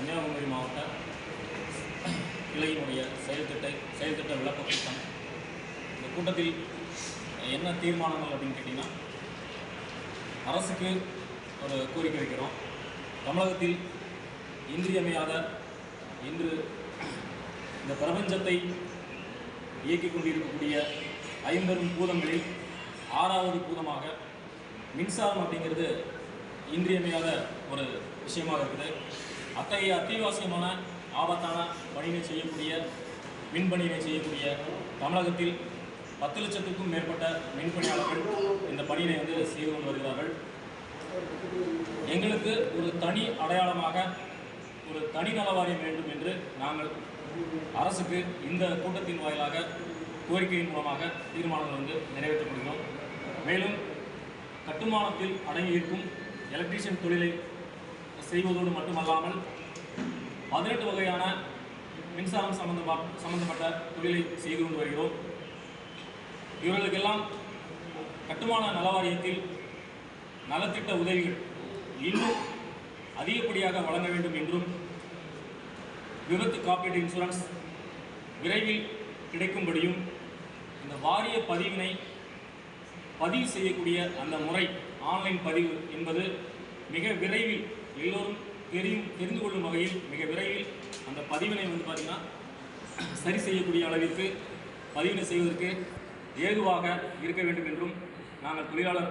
கன்னியாகுமரி மாவட்ட கிளையினுடைய செயல்திட்ட செயல்திட்ட விளக்க கூட்டம். இந்த கூட்டத்தில் என்ன தீர்மானங்கள் அப்படின்னு கேட்டிங்கன்னா அரசுக்கு ஒரு கோரிக்கை வைக்கிறோம். தமிழகத்தில் இன்றியமையாத இன்று இந்த பிரபஞ்சத்தை இயக்கிக் கொண்டிருக்கக்கூடிய ஐம்பெரும் பூதங்களில் ஆறாவது பூதமாக மின்சாரம் அப்படிங்கிறது இன்றியமையாத ஒரு விஷயமாக இருக்குது. அத்தகைய அத்தியாவசியமான ஆபத்தான பணியினை செய்யக்கூடிய மின்பணியினை செய்யக்கூடிய தமிழகத்தில் பத்து லட்சத்துக்கும் மேற்பட்ட மின்பணியாளர்கள் இந்த பணியினை வந்து செய்து கொண்டு வருகிறார்கள். எங்களுக்கு ஒரு தனி அடையாளமாக ஒரு தனி நல வாரியம் வேண்டும் என்று நாங்கள் அரசுக்கு இந்த கூட்டத்தின் வாயிலாக கோரிக்கையின் மூலமாக தீர்மானங்கள் வந்து நிறைவேற்றப்படுகிறோம். மேலும் கட்டுமானத்தில் அடங்கியிருக்கும் எலக்ட்ரீஷியன் தொழிலை செய்வதோடு மட்டுமல்லாமல் பதினெட்டு வகையான மின்சாரம் சம்பந்தமா சம்பந்தப்பட்ட தொழிலை செய்து கொண்டு வருகிறோம். இவர்களுக்கெல்லாம் கட்டுமான நல வாரியத்தில் நலத்திட்ட உதவிகள் இன்னும் அதிகப்படியாக வழங்க வேண்டும் என்றும் விபத்து காப்பீட்டு இன்சூரன்ஸ் விரைவில் கிடைக்கும்படியும் இந்த வாரிய பதிவினை பதிவு செய்யக்கூடிய அந்த முறை ஆன்லைன் பதிவு என்பது மிக விரைவில் எல்லோரும் தெரியும் தெரிந்து கொள்ளும் வகையில் மிக விரைவில் அந்த பதிவினை வந்து பார்த்திங்கன்னா சரி செய்யக்கூடிய அளவிற்கு பதிவினை செய்வதற்கு ஏதுவாக இருக்க வேண்டும் என்றும் நாங்கள் தொழிலாளர்